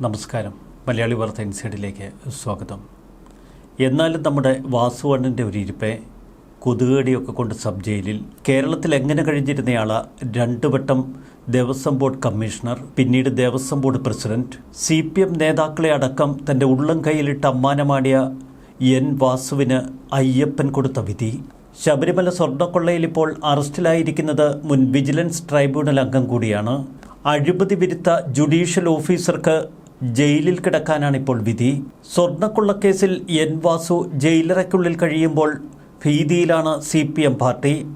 നമസ്കാരം. മലയാളി വാർത്ത ഇൻസൈഡിലേക്ക് സ്വാഗതം. എന്നാലും നമ്മുടെ വാസുവണ്ണന്റെ ഒരു ഇരിപ്പെ കൊതുകടിയൊക്കെ കൊണ്ട് സബ് ജയിലിൽ കേരളത്തിൽ എങ്ങനെ കഴിഞ്ഞിരുന്നയാളാ രണ്ടു വട്ടം ദേവസ്വം ബോർഡ് കമ്മീഷണർ പിന്നീട് Devaswom board president C P M നേതാക്കളെ അടക്കം തന്റെ ഉള്ളം കൈയിലിട്ട് അമ്മാനമാടിയ എൻ വാസുവിന് അയ്യപ്പൻ കൊടുത്ത വിധി. ശബരിമല സ്വർണക്കൊള്ളയിൽ ഇപ്പോൾ അറസ്റ്റിലായിരിക്കുന്നത് മുൻ വിജിലൻസ് ട്രൈബ്യൂണൽ അംഗം കൂടിയാണ്. അഴിമതി വിരുദ്ധ ജുഡീഷ്യൽ ഓഫീസർക്ക് ജയിലിൽ കിടക്കാനാണ് ഇപ്പോൾ വിധി. സ്വർണക്കൊള്ളക്കേസിൽ എൻ വാസു ജയിലറയ്ക്കുള്ളിൽ കഴിയുമ്പോൾ ഭീതിയിലാണ് സി പി എം പാർട്ടി.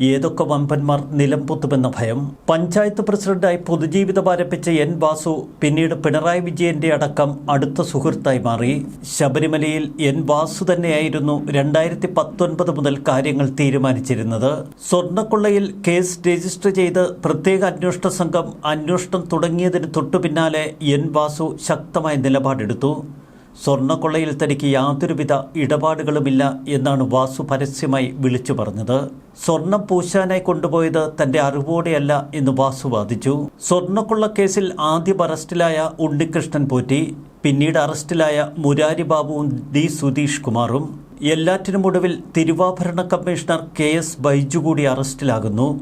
ഏതൊക്കെ വമ്പന്മാർ നിലംപൊത്തുമെന്ന ഭയം. പഞ്ചായത്ത് പ്രസിഡന്റായി പൊതുജീവിതം ആരംഭിച്ച എൻ വാസു പിന്നീട് പിണറായി വിജയന്റെ അടക്കം അടുത്ത സുഹൃത്തായി മാറി. ശബരിമലയിൽ എൻ വാസു തന്നെയായിരുന്നു രണ്ടായിരത്തി പത്തൊൻപത് മുതൽ കാര്യങ്ങൾ തീരുമാനിച്ചിരുന്നത്. സ്വർണക്കൊള്ളയിൽ കേസ് രജിസ്റ്റർ ചെയ്ത് പ്രത്യേക അന്വേഷണ സംഘം അന്വേഷണം തുടങ്ങിയതിന് തൊട്ടു പിന്നാലെ എൻ വാസു ശക്തമായ നിലപാടെടുത്തു. സ്വർണക്കൊള്ളയിൽ തനിക്ക് യാതൊരുവിധ ഇടപാടുകളുമില്ല എന്നാണ് വാസു പരസ്യമായി വിളിച്ചു പറഞ്ഞത്. സ്വർണം പൂശാനായി കൊണ്ടുപോയത് തന്റെ അറിവോടെയല്ല എന്ന് വാസു വാദിച്ചു. സ്വർണക്കൊള്ള കേസിൽ ആദ്യം അറസ്റ്റിലായ ഉണ്ണികൃഷ്ണൻ പോറ്റി പിന്നീട് അറസ്റ്റിലായ മുരാരി ബാബുവും ഡി സുധീഷ് കുമാറും. എല്ലാറ്റിനും ഒടുവിൽ തിരുവാഭരണ കമ്മീഷണർ കെ എസ് ബൈജു കൂടി അറസ്റ്റിലാകുന്നു.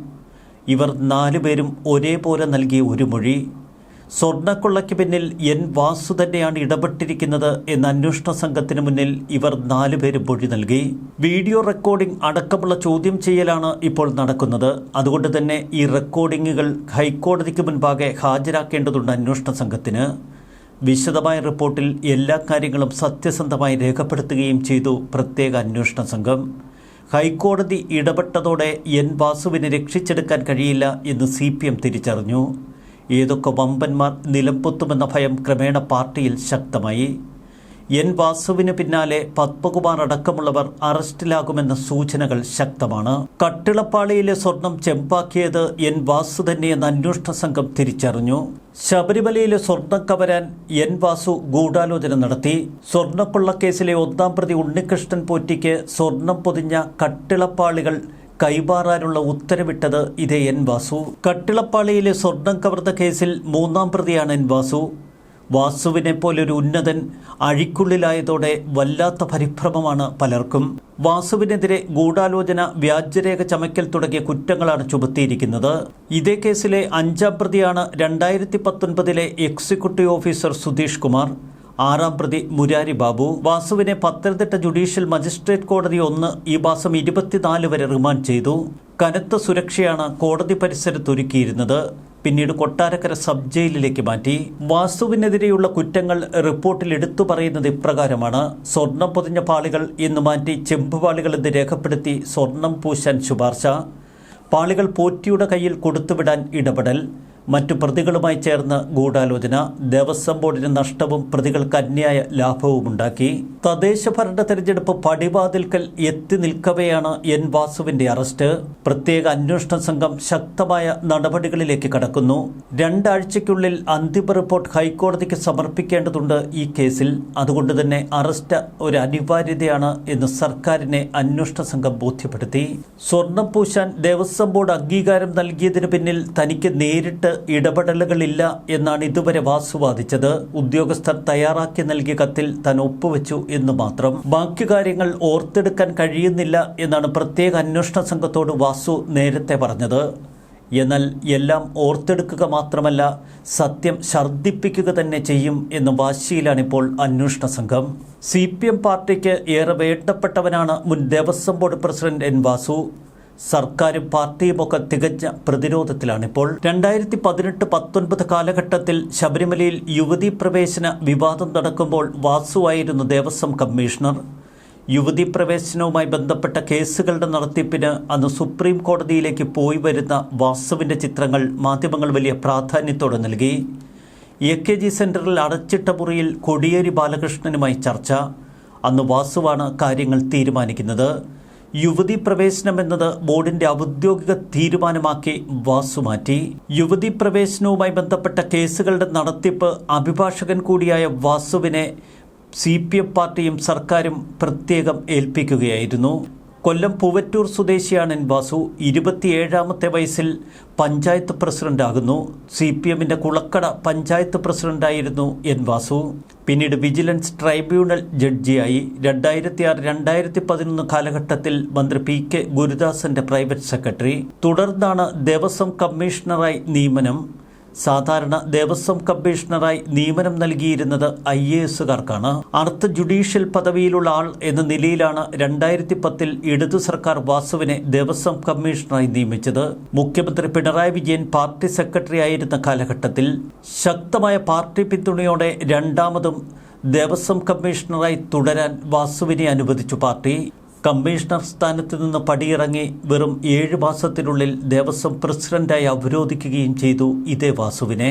ഇവർ നാലുപേരും ഒരേപോലെ നൽകിയ ഒരു മൊഴി. സ്വർണക്കൊള്ളയ്ക്ക് പിന്നിൽ എൻ വാസു തന്നെയാണ് ഇടപെട്ടിരിക്കുന്നത് എന്ന അന്വേഷണ സംഘത്തിന് മുന്നിൽ ഇവർ നാലുപേരും മൊഴി നൽകി. വീഡിയോ റെക്കോർഡിംഗ് അടക്കമുള്ള ചോദ്യം ചെയ്യലാണ് ഇപ്പോൾ നടക്കുന്നത്. അതുകൊണ്ട് തന്നെ ഈ റെക്കോർഡിങ്ങുകൾ ഹൈക്കോടതിക്ക് മുൻപാകെ ഹാജരാക്കേണ്ടതുണ്ട് അന്വേഷണ സംഘത്തിന്. വിശദമായ റിപ്പോർട്ടിൽ എല്ലാ കാര്യങ്ങളും സത്യസന്ധമായി രേഖപ്പെടുത്തുകയും ചെയ്തു പ്രത്യേക അന്വേഷണ സംഘം. ഹൈക്കോടതി ഇടപെട്ടതോടെ എൻ വാസുവിനെ രക്ഷിച്ചെടുക്കാൻ കഴിയില്ല എന്ന് സി തിരിച്ചറിഞ്ഞു. ഏതൊക്കെ വമ്പന്മാർ നിലംപൊത്തുമെന്ന ഭയം ക്രമേണ പാർട്ടിയിൽ ശക്തമായി. എൻ വാസുവിന് പിന്നാലെ പത്മകുമാർ അടക്കമുള്ളവർ അറസ്റ്റിലാകുമെന്ന സൂചനകൾ ശക്തമാണ്. കട്ടിളപ്പാളിയിലെ സ്വർണം ചെമ്പാക്കിയത് എൻ വാസു തന്നെയെന്ന് അന്വേഷണ സംഘം തിരിച്ചറിഞ്ഞു. ശബരിമലയിലെ സ്വർണം കവരാൻ എൻ വാസു ഗൂഢാലോചന നടത്തി. സ്വർണക്കൊള്ളക്കേസിലെ ഒന്നാം പ്രതി ഉണ്ണികൃഷ്ണൻ പോറ്റിക്ക് സ്വർണം പൊതിഞ്ഞ കട്ടിളപ്പാളികൾ കൈമാറാനുള്ള ഉത്തരവിട്ടത് ഇതേ എൻ വാസു. കട്ടിളപ്പാളിയിലെ സ്വർണം കവർന്ന കേസിൽ മൂന്നാം പ്രതിയാണ് എൻ വാസു. വാസുവിനെ പോലൊരു ഉന്നതൻ അഴിക്കുള്ളിലായതോടെ വല്ലാത്ത പരിഭ്രമമാണ് പലർക്കും. വാസുവിനെതിരെ ഗൂഢാലോചന വ്യാജരേഖ ചമയ്ക്കൽ തുടങ്ങിയ കുറ്റങ്ങളാണ് ചുമത്തിയിരിക്കുന്നത്. ഇതേ കേസിലെ അഞ്ചാം പ്രതിയാണ് രണ്ടായിരത്തി പത്തൊൻപതിലെ എക്സിക്യൂട്ടീവ് ഓഫീസർ സുധീഷ് കുമാർ. ആറാം പ്രതി മുരാരി ബാബു. വാസുവിനെ പത്തനംതിട്ട ജുഡീഷ്യൽ മജിസ്ട്രേറ്റ് കോടതി ഒന്ന് ഈ മാസം ഇരുപത്തിനാല് വരെ റിമാൻഡ് ചെയ്തു. കനത്ത സുരക്ഷയാണ് കോടതി പരിസരത്ത് ഒരുക്കിയിരുന്നത്. പിന്നീട് കൊട്ടാരക്കര സബ് ജയിലിലേക്ക് മാറ്റി. വാസുവിനെതിരെയുള്ള കുറ്റങ്ങൾ റിപ്പോർട്ടിൽ എടുത്തു പറയുന്നത് ഇപ്രകാരമാണ്. സ്വർണം പൊതിഞ്ഞ പാളികൾ ഇന്ന് മാറ്റി ചെമ്പുപാളികൾ എന്ന് രേഖപ്പെടുത്തി സ്വർണം പൂശാൻ ശുപാർശ. പാളികൾ പോറ്റിയുടെ കയ്യിൽ കൊടുത്തുവിടാൻ ഇടപെടൽ. മറ്റു പ്രതികളുമായി ചേർന്ന് ഗൂഢാലോചന ദേവസ്വം ബോർഡിന് നഷ്ടവും പ്രതികൾക്ക് അന്യായ ലാഭവുമുണ്ടാക്കി തദ്ദേശ ഭരണ തെരഞ്ഞെടുപ്പ് പടിവാതിൽക്കൽ എത്തി നിൽക്കവെയാണ് എൻ വാസുവിന്റെ അറസ്റ്റ്. പ്രത്യേക അന്വേഷണ സംഘം ശക്തമായ നടപടികളിലേക്ക് കടക്കുന്നു. രണ്ടാഴ്ചയ്ക്കുള്ളിൽ അന്തിമ റിപ്പോർട്ട് ഹൈക്കോടതിക്ക് സമർപ്പിക്കേണ്ടതുണ്ട് ഈ കേസിൽ. അതുകൊണ്ടുതന്നെ അറസ്റ്റ് ഒരു അനിവാര്യതയാണ് എന്ന് സർക്കാരിനെ അന്വേഷണ സംഘം ബോധ്യപ്പെടുത്തി. സ്വർണം പൂശാൻ ദേവസ്വം ബോർഡ് അംഗീകാരം നൽകിയതിന് പിന്നിൽ തനിക്ക് നേരിട്ട് ഇടപെടലുകളില്ല എന്നാണ് ഇതുവരെ വാസു വാദിച്ചത്. ഉദ്യോഗസ്ഥർ തയ്യാറാക്കി നൽകിയ കത്തിൽ താൻ ഒപ്പുവെച്ചു എന്ന് മാത്രം. ബാക്കി കാര്യങ്ങൾ ഓർത്തെടുക്കാൻ കഴിയുന്നില്ല എന്നാണ് പ്രത്യേക അന്വേഷണ സംഘത്തോട് വാസു നേരത്തെ പറഞ്ഞത്. എന്നാൽ എല്ലാം ഓർത്തെടുക്കുക മാത്രമല്ല സത്യം ഛർദ്ദിപ്പിക്കുക തന്നെ ചെയ്യും എന്ന വാശിയിലാണിപ്പോൾ അന്വേഷണ സംഘം. സി പി എം പാർട്ടിക്ക് ഏറെ വേണ്ടപ്പെട്ടവനാണ് മുൻ Devaswom board president N Vasu. സർക്കാരും പാർട്ടിയും ഒക്കെ തികഞ്ഞ പ്രതിരോധത്തിലാണിപ്പോൾ രണ്ടായിരത്തി പതിനെട്ട് പത്തൊൻപത് കാലഘട്ടത്തിൽ ശബരിമലയിൽ യുവതീ പ്രവേശന വിവാദം നടക്കുമ്പോൾ വാസുവായിരുന്നു ദേവസ്വം കമ്മീഷണർ. യുവതി പ്രവേശനവുമായി ബന്ധപ്പെട്ട കേസുകളുടെ നടത്തിപ്പിന് അന്ന് സുപ്രീം കോടതിയിലേക്ക് പോയി വരുന്ന വാസുവിന്റെ ചിത്രങ്ങൾ മാധ്യമങ്ങൾ വലിയ പ്രാധാന്യത്തോടെ നൽകി. എ കെ ജി സെന്ററിൽ അടച്ചിട്ട മുറിയിൽ കൊടിയേരി ബാലകൃഷ്ണനുമായി ചർച്ച. അന്ന് വാസുവാണ് കാര്യങ്ങൾ തീരുമാനിക്കുന്നത്. യുവതി പ്രവേശനം എന്നത് ബോർഡിന്റെ ഔദ്യോഗിക തീരുമാനമാക്കി വാസുമാറ്റി യുവതി പ്രവേശനവുമായി ബന്ധപ്പെട്ട കേസുകളുടെ നടത്തിപ്പ് അഭിഭാഷകൻ കൂടിയായ വാസുവിനെ സി പാർട്ടിയും സർക്കാരും പ്രത്യേകം ഏൽപ്പിക്കുകയായിരുന്നു. കൊല്ലം പൂവറ്റൂർ സ്വദേശിയാണ് എൻ വാസു. ഇരുപത്തിയേഴാമത്തെ വയസ്സിൽ പഞ്ചായത്ത് പ്രസിഡന്റാകുന്നു. സി പി എമ്മിന്റെ കുളക്കട പഞ്ചായത്ത് പ്രസിഡന്റായിരുന്നു എൻ വാസു. പിന്നീട് വിജിലൻസ് ട്രൈബ്യൂണൽ ജഡ്ജിയായി. രണ്ടായിരത്തി ആറ് രണ്ടായിരത്തി പതിനൊന്ന് കാലഘട്ടത്തിൽ മന്ത്രി പി കെ ഗുരുദാസന്റെ പ്രൈവറ്റ് സെക്രട്ടറി. തുടർന്നാണ് ദേവസ്വം കമ്മീഷണറായി നിയമനം. സാധാരണ ദേവസ്വം കമ്മീഷണറായി നിയമനം നൽകിയിരുന്നത് ഐ എ എസുകാർക്കാണ്. അർത്ത് ജുഡീഷ്യൽ പദവിയിലുള്ള ആൾ എന്ന നിലയിലാണ് രണ്ടായിരത്തി പത്തിൽ ഇടതു സർക്കാർ വാസുവിനെ ദേവസ്വം കമ്മീഷണറായി നിയമിച്ചത്. മുഖ്യമന്ത്രി പിണറായി വിജയൻ പാർട്ടി സെക്രട്ടറി ആയിരുന്ന കാലഘട്ടത്തിൽ ശക്തമായ പാർട്ടി പിന്തുണയോടെ രണ്ടാമതും ദേവസ്വം കമ്മീഷണറായി തുടരാൻ വാസുവിനെ അനുവദിച്ചു പാർട്ടി. കമ്മീഷണർ സ്ഥാനത്ത് നിന്ന് പടിയിറങ്ങി വെറും ഏഴ് മാസത്തിനുള്ളിൽ ദേവസ്വം പ്രസിഡന്റായി അവരോധിക്കുകയും ചെയ്തു ഇതേ വാസുവിനെ.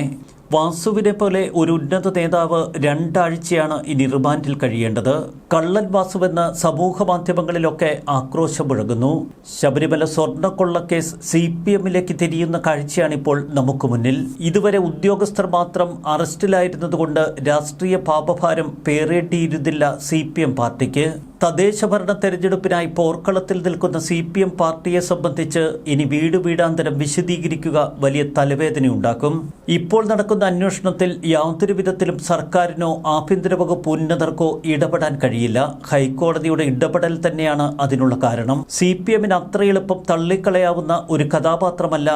വാസുവിനെ പോലെ ഒരു ഉന്നത നേതാവ് രണ്ടാഴ്ചയാണ് ഇനി റിമാൻഡിൽ കഴിയേണ്ടത്. കള്ളൻ വാസുവെന്ന് സമൂഹ മാധ്യമങ്ങളിലൊക്കെ ആക്രോശം മുഴങ്ങുന്നു ശബരിമല സ്വർണക്കൊള്ളക്കേസ് സി പി എമ്മിലേക്ക് തിരിയുന്ന കാഴ്ചയാണിപ്പോൾ നമുക്ക് മുന്നിൽ. ഇതുവരെ ഉദ്യോഗസ്ഥർ മാത്രം അറസ്റ്റിലായിരുന്നതുകൊണ്ട് രാഷ്ട്രീയ പാപഭാരം പേറേണ്ടിയിരുന്നില്ല സി പി എം പാർട്ടിക്ക്. തദ്ദേശ ഭരണ തെരഞ്ഞെടുപ്പിനായി പോർക്കളത്തിൽ നിൽക്കുന്ന സി പി എം പാർട്ടിയെ സംബന്ധിച്ച് ഇനി വീട് വീടാന്തരം വിശദീകരിക്കുക വലിയ തലവേദനയുണ്ടാക്കും. ഇപ്പോൾ നടക്കുന്ന അന്വേഷണത്തിൽ യാതൊരു വിധത്തിലും സർക്കാരിനോ ആഭ്യന്തര വകുപ്പ് ഉന്നതർക്കോ ഇടപെടാൻ കഴിയില്ല. ഹൈക്കോടതിയുടെ ഇടപെടൽ തന്നെയാണ് അതിനുള്ള കാരണം. സി പി എമ്മിന് അത്ര എളുപ്പം തള്ളിക്കളയാവുന്ന ഒരു കഥാപാത്രമല്ല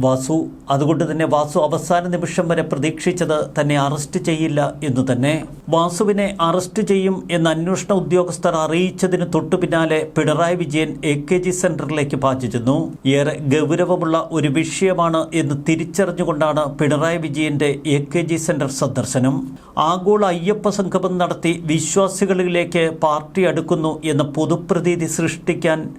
വാസു അതുകൊണ്ട് തന്നെ വാസു അവസാന നിമിഷം വരെ പ്രതീക്ഷിച്ചത് തന്നെ അറസ്റ്റ് ചെയ്യില്ല എന്ന് തന്നെ. വാസുവിനെ അറസ്റ്റ് ചെയ്യും എന്ന് അന്വേഷണ ഉദ്യോഗസ്ഥർ അറിയിച്ചതിന് തൊട്ടു പിന്നാലെ Pinarayi Vijayan A K G സെന്ററിലേക്ക് പാചിച്ചിരുന്നു ഏറെ ഗൗരവമുള്ള ഒരു വിഷയമാണ് എന്ന് തിരിച്ചറിഞ്ഞുകൊണ്ടാണ് പിണറായി വിജയന്റെ എ കെ ജി സെന്റർ സന്ദർശനം. ആഗോള അയ്യപ്പ സംഗമം നടത്തി വിശ്വാസികളിലേക്ക് പാർട്ടി അടുക്കുന്നു എന്ന പൊതുപ്രതീതി സൃഷ്ടിക്കാൻ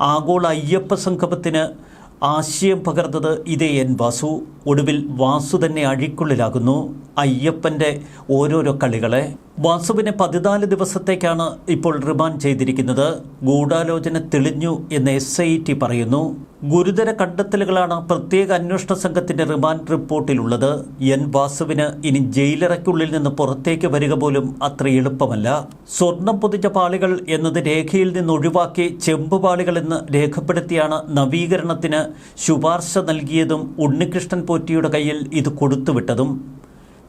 ആഗോള അയ്യപ്പ സംഗമത്തിന് ആശയം പകർന്നത് ഇതേ എൻ വാസു. ഒടുവിൽ വാസു തന്നെ അഴിക്കുള്ളിലാകുന്നു. അയ്യപ്പന്റെ ഓരോരോ കളികളെ വാസുവിനെ പതിനാല് ദിവസത്തേക്കാണ് ഇപ്പോൾ റിമാൻഡ് ചെയ്തിരിക്കുന്നത്. ഗൂഢാലോചന തെളിഞ്ഞു എന്ന് എസ് ഐ ടി പറയുന്നു. ഗുരുതര കണ്ടെത്തലുകളാണ് പ്രത്യേക അന്വേഷണ സംഘത്തിന്റെ റിമാൻഡ് റിപ്പോർട്ടിലുള്ളത്. എൻ വാസുവിന് ഇനി ജയിലറയ്ക്കുള്ളിൽ നിന്ന് പുറത്തേക്ക് വരിക പോലും അത്ര എളുപ്പമല്ല. സ്വർണം പൊതിച്ച പാളികൾ എന്നത് രേഖയിൽ നിന്ന് ഒഴിവാക്കി ചെമ്പ് പാളികൾ എന്ന് രേഖപ്പെടുത്തിയാണ് നവീകരണത്തിന് ശുപാർശ നൽകിയതും ഉണ്ണികൃഷ്ണൻ പോറ്റിയുടെ കയ്യിൽ ഇത് കൊടുത്തുവിട്ടതും.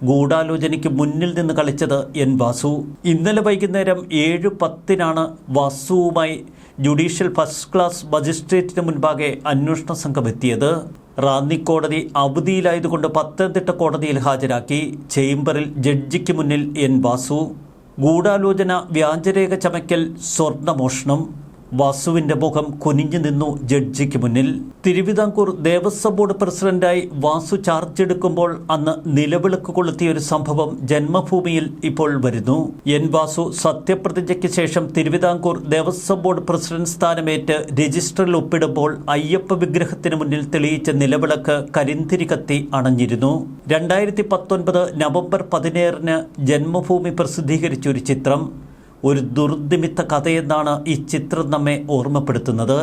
ഗൂഢാലോചനയ്ക്ക് മുന്നിൽ നിന്ന് കളിച്ചത് എൻ വാസു. ഇന്നലെ വൈകുന്നേരം ഏഴ് പത്തിനാണ് വാസുവുമായി ജുഡീഷ്യൽ ഫസ്റ്റ് ക്ലാസ് മജിസ്ട്രേറ്റിന് മുൻപാകെ അന്വേഷണ സംഘം എത്തിയത്. റാന്നി കോടതി അവധിയിലായതുകൊണ്ട് പത്തനംതിട്ട കോടതിയിൽ ഹാജരാക്കി. ചേംബറിൽ ജഡ്ജിക്ക് മുന്നിൽ എൻ വാസു. ഗൂഢാലോചന വ്യാജരേഖ ചമയ്ക്കൽ സ്വർണമോഷണം. വാസുവിന്റെ മുഖം കുനിഞ്ഞു നിന്നു ജഡ്ജിക്ക് മുന്നിൽ. തിരുവിതാംകൂർ ദേവസ്വം ബോർഡ് പ്രസിഡന്റായി വാസു ചാർജ് എടുക്കുമ്പോൾ അന്ന് നിലവിളക്ക് കൊളുത്തിയ ഒരു സംഭവം ജന്മഭൂമിയിൽ ഇപ്പോൾ വരുന്നു. എൻ വാസു സത്യപ്രതിജ്ഞയ്ക്ക് ശേഷം തിരുവിതാംകൂർ ദേവസ്വം ബോർഡ് പ്രസിഡന്റ് സ്ഥാനമേറ്റ് രജിസ്റ്ററിൽ ഒപ്പിടുമ്പോൾ അയ്യപ്പ വിഗ്രഹത്തിന് മുന്നിൽ തെളിയിച്ച നിലവിളക്ക് കരിന്തിരി കത്തി അണഞ്ഞിരുന്നു. രണ്ടായിരത്തി പത്തൊൻപത് നവംബർ പതിനേഴിന് ജന്മഭൂമി പ്രസിദ്ധീകരിച്ച ഒരു ചിത്രം. ഒരു ദുർദിമിത്ത കഥയെന്നാണ് ഈ ചിത്രം നമ്മെ ഓർമ്മപ്പെടുത്തുന്നത്.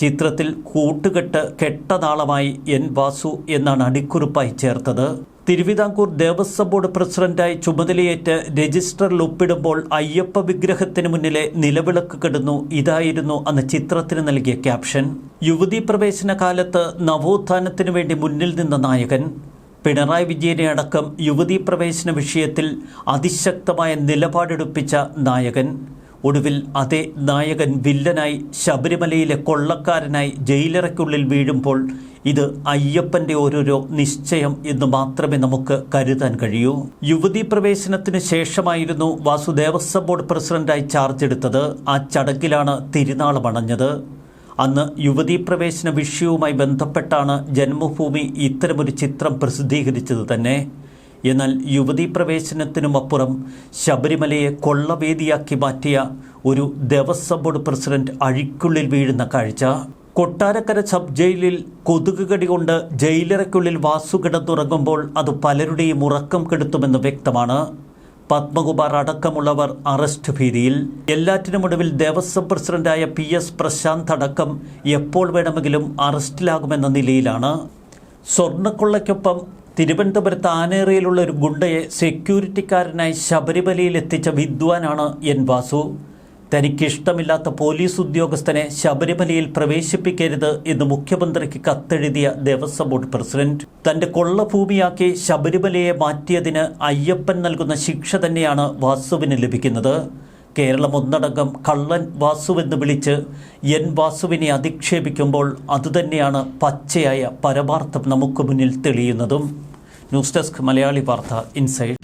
ചിത്രത്തിൽ കൂട്ടുകെട്ട് കെട്ടനാളമായി എൻ വാസു എന്നാണ് അടിക്കുറിപ്പായി ചേർത്തത്. തിരുവിതാംകൂർ ദേവസ്വം ബോർഡ് പ്രസിഡന്റായി ചുമതലയേറ്റ് രജിസ്റ്ററിൽ ഒപ്പിടുമ്പോൾ അയ്യപ്പ വിഗ്രഹത്തിന് മുന്നിലെ നിലവിളക്ക് കെടുന്നു ഇതായിരുന്നു അന്ന് ചിത്രത്തിന് നൽകിയ ക്യാപ്ഷൻ. യുവതീ പ്രവേശന കാലത്ത് നവോത്ഥാനത്തിനു വേണ്ടി മുന്നിൽ നിന്ന നായകൻ. പിണറായി വിജയനെ അടക്കം യുവതീ പ്രവേശന വിഷയത്തിൽ അതിശക്തമായ നിലപാടെടുപ്പിച്ച നായകൻ. ഒടുവിൽ അതേ നായകൻ വില്ലനായി ശബരിമലയിലെ കൊള്ളക്കാരനായി ജയിലറയ്ക്കുള്ളിൽ വീഴുമ്പോൾ ഇത് അയ്യപ്പന്റെ ഓരോരോ നിശ്ചയം എന്ന് മാത്രമേ നമുക്ക് കരുതാൻ കഴിയൂ. യുവതീ പ്രവേശനത്തിന് ശേഷമായിരുന്നു വാസു ദേവസ്വം ബോർഡ് പ്രസിഡന്റായി ചാർജ് എടുത്തത്. ആ ചടങ്ങിലാണ് തിരുനാളമണഞ്ഞത്. അന്ന് യുവതീ പ്രവേശന വിഷയവുമായി ബന്ധപ്പെട്ടാണ് ജന്മഭൂമി ഇത്തരമൊരു ചിത്രം പ്രസിദ്ധീകരിച്ചത് തന്നെ. എന്നാൽ യുവതീ പ്രവേശനത്തിനുമപ്പുറം ശബരിമലയെ കൊള്ളവേദിയാക്കി മാറ്റിയ ഒരു ദേവസ്വം ബോർഡ് പ്രസിഡന്റ് അഴിക്കുള്ളിൽ വീഴുന്ന കാഴ്ച. കൊട്ടാരക്കര സബ് ജയിലിൽ കൊതുകുകടി കൊണ്ട് ജയിലറയ്ക്കുള്ളിൽ വാസു കിടന്നുറങ്ങുമ്പോൾ അത് പലരുടെയും ഉറക്കം കെടുത്തുമെന്ന് വ്യക്തമാണ്. പത്മകുമാർ അടക്കമുള്ളവർ അറസ്റ്റ് ഭീതിയിൽ. എല്ലാറ്റിനുമൊടുവിൽ ദേവസ്വം പ്രസിഡന്റായ പി എസ് പ്രശാന്ത് അടക്കം എപ്പോൾ വേണമെങ്കിലും അറസ്റ്റിലാകുമെന്ന നിലയിലാണ്. സ്വർണക്കൊള്ളയ്ക്കൊപ്പം തിരുവനന്തപുരത്ത് ആനേറിയിലുള്ള ഒരു ഗുണ്ടയെ സെക്യൂരിറ്റിക്കാരനായി ശബരിമലയിൽ എത്തിച്ച വിദ്വാനാണ് എൻ വാസു. തനിക്കിഷ്ടമില്ലാത്ത പോലീസ് ഉദ്യോഗസ്ഥനെ ശബരിമലയിൽ പ്രവേശിപ്പിക്കരുത് എന്ന് മുഖ്യമന്ത്രിക്ക് കത്തെഴുതിയ ദേവസ്വം ബോർഡ് പ്രസിഡന്റ്. തന്റെ കൊള്ളഭൂമിയാക്കി ശബരിമലയെ മാറ്റിയതിന് അയ്യപ്പൻ നൽകുന്ന ശിക്ഷ തന്നെയാണ് വാസുവിന് ലഭിക്കുന്നത്. കേരളം ഒന്നടങ്കം കള്ളൻ വാസുവെന്ന് വിളിച്ച് എൻ വാസുവിനെ അധിക്ഷേപിക്കുമ്പോൾ അതുതന്നെയാണ് പച്ചയായ പരമാർത്ഥം നമുക്ക് മുന്നിൽ തെളിയുന്നതും. ന്യൂസ് ഡെസ്ക് മലയാളി വാർത്ത ഇൻസൈഡ്.